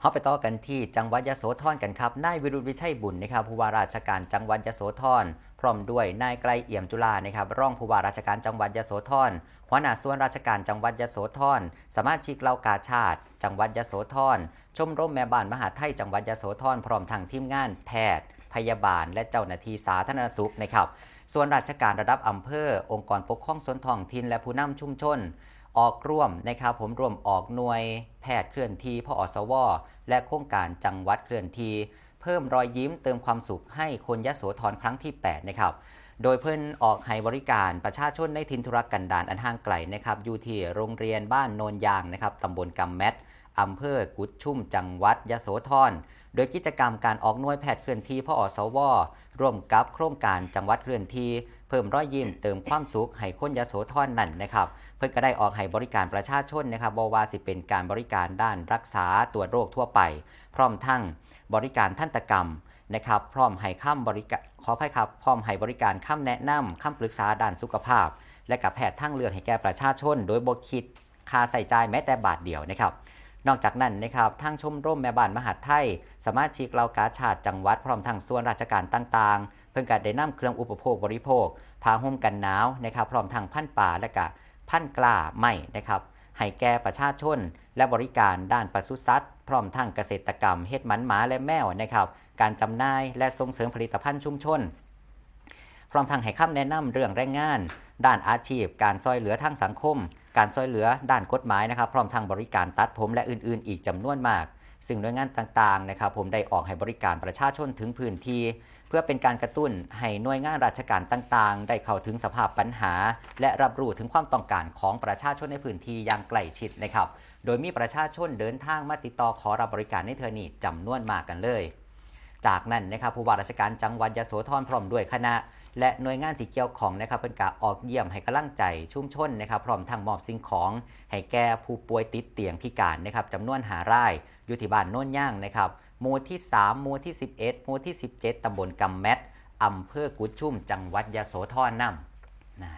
เขาไปต่อกันที่จังหวัดยโสธรกันครับ นายวิรุธวิชัยบุญนะครับผู้ว่าราชการจังหวัดยโสธรพร้อมด้วยนายไกลเอี่ยมจุฬานะครับรองผู้ว่าราชการจังหวัดยโสธรหัวหน้าส่วนราชการจังหวัดยโสธรสมาชิกเหล่ากาชาติ จังหวัดยโสธรชมรมแม่บ้านมหาไทยจังหวัดยโสธรพร้อมทางทีมงานแพทย์ พยาบาล และเจ้าหน้าที่สาธารณสุขนะครับส่วนราชการระดับอำเภอ องค์กรปกครองส่วนท้องถิ่นและผู้นำชุมชน ออกร่วมนะครับผมรวมออกหน่วยแพทย์เคลื่อนที่พอสว และโครงการจังหวัดเคลื่อนที่เพิ่มรอยยิ้มเติมความสุขให้คนยโสธรครั้งที่ 8 นะครับ โดยเพิ่นออกให้บริการประชาชนในทินทุรกันดารอันห่างไกลนะครับอยู่ที่โรงเรียนบ้านโนนยางนะครับตำบลกำแมท อำเภอกุดชุ่มจังหวัดยโสธร โดยกิจกรรมการออกหน่วยแพทย์เคลื่อนที่พ่ออสว ร่วมกับโครงการจังหวัดเคลื่อนที่เพิ่มรอยยิ้มเติมความสุขให้คนยโสธรนั่นนะครับ เพิ่นก็ได้ออกให้บริการประชาชนนะครับบว่าสิเป็นการบริการด้านรักษาตรวจโรคทั่วไป พร้อมทั้งบริการทันตกรรมนะครับพร้อมให้ค้ำบริการขออภัยครับพร้อมให้บริการค้ำแนะนำค้ำปรึกษาด้านสุขภาพ และกับแพทย์ทางเลือกให้แก่ประชาชน โดยบคิดค่าใส่ใจแม้แต่บาทเดียวนะครับ นอกจากนั้นนะครับทางชมรมแม่บ้านมหาดไทย สามารถชิกเหล่ากาชาติจังหวัดพร้อมทางส่วนราชการต่างๆ เพิ่งการได้นำเครื่องอุปโภคบริโภคผ้าห่มกันหนาวนะครับพร้อมทางพันป่าและกะพันกล้าไม้นะครับให้แก่ประชาชน และบริการด้านปศุสัตว์พร้อมทางเกษตรกรรมเฮ็ดหมันหมาและแมวนะครับ การจำหน่ายและส่งเสริมผลิตภัณฑ์ชุมชน พร้อมทางให้คำแนะนำเรื่องแรงงาน ด้านอาชีพ การซอยเหลือทางสังคม การซอยเหลือด้านกฎหมายนะครับ พร้อมทางบริการตัดผมและอื่นๆ อีกจำนวนมาก ซึ่งหน่วยงานต่างๆนะครับ ผมได้ออกให้บริการประชาชนถึงพื้นที่ เพื่อเป็นการกระตุ้นให้หน่วยงานราชการต่างๆ ได้เข้าถึงสภาพปัญหา และรับรู้ถึงความต้องการของประชาชนในพื้นที่อย่างใกล้ชิดนะครับ โดยมีประชาชนเดินทางมาติดต่อขอรับบริการในเทอนี้จำนวนมากกันเลย จากนั้นนะครับผู้ว่าราชการจังหวัดยโสธรพร้อมด้วยคณะ และหน่วยงานที่เกี่ยวข้องนะครับเป็นการออกเยี่ยมให้กำลังใจชุมชนนะครับพร้อมทั้งมอบสิ่งของให้แก่ผู้ป่วยติดเตียงพิการนะครับจำนวนหารายอยู่ที่บ้านโน่นย่างนะครับหมู่ที่ 3 หมู่ที่ 11 หมู่ที่ 17 ตำบลกำแมดอำเภอกุดชุ่ม จังหวัดยะโสธรนำนะ